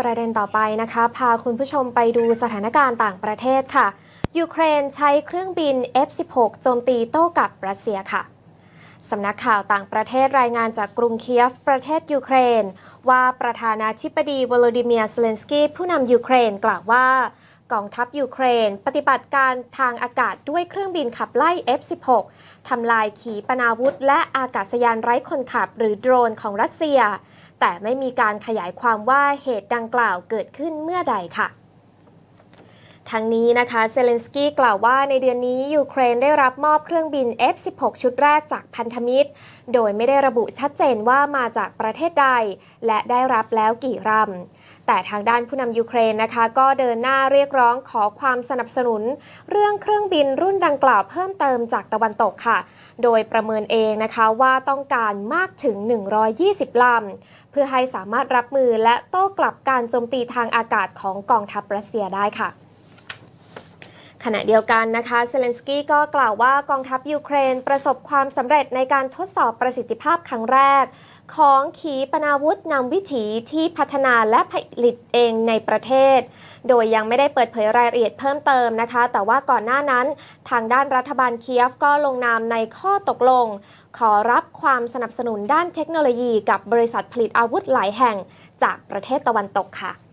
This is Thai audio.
ประเด็นต่อไปนะคะ พาคุณผู้ชมไปดูสถานการณ์ต่างประเทศค่ะ ยูเครนใช้เครื่องบิน F-16 โจมตีโต้กลับรัสเซียค่ะสำนักข่าวต่างประเทศรายงานจากกรุงเคียฟ ประเทศยูเครน ว่าประธานาธิบดีวโลดิเมียร์เซเลนสกี้ผู้นำยูเครนกล่าวว่า กองทัพยูเครน ปฏิบัติการทางอากาศด้วยเครื่องบินขับไล่ F-16 ทำลายขีปนาวุธ และอากาศยานไร้คนขับหรือโดรนของรัสเซีย แต่ไม่มีการขยายความว่าเหตุดังกล่าวเกิดขึ้นเมื่อใดค่ะ ทั้งนี้นะคะเซเลนสกี้กล่าวว่าในเดือนนี้ยูเครนได้รับมอบเครื่องบิน F-16 ชุดแรกจากพันธมิตร โดยไม่ได้ระบุชัดเจนว่ามาจากประเทศใด และได้รับแล้วกี่ลำแต่ทางด้านผู้นำยูเครนนะคะ ก็เดินหน้าเรียกร้องขอความสนับสนุน เรื่องเครื่องบินรุ่นดังกล่าวเพิ่มเติมจากตะวันตกค่ะ โดยประเมินเองนะคะว่าต้องการมากถึง 120ลำเพื่อให้สามารถรับมือและโต้กลับการโจมตีทางอากาศของกองทัพรัสเซียได้ค่ะ ขณะเดียวกันนะคะเซเลนสกี้ก็กล่าวว่ากองทัพยูเครนประสบความสำเร็จในการทดสอบประสิทธิภาพครั้งแรก ของขีปนาวุธนำวิถีที่พัฒนาและผลิตเองในประเทศ โดยยังไม่ได้เปิดเผยรายละเอียดเพิ่มเติมนะคะ แต่ว่าก่อนหน้านั้น ทางด้านรัฐบาลเคียฟก็ลงนามในข้อตกลง ขอรับความสนับสนุนด้านเทคโนโลยีกับบริษัทผลิตอาวุธหลายแห่งจากประเทศตะวันตกค่ะ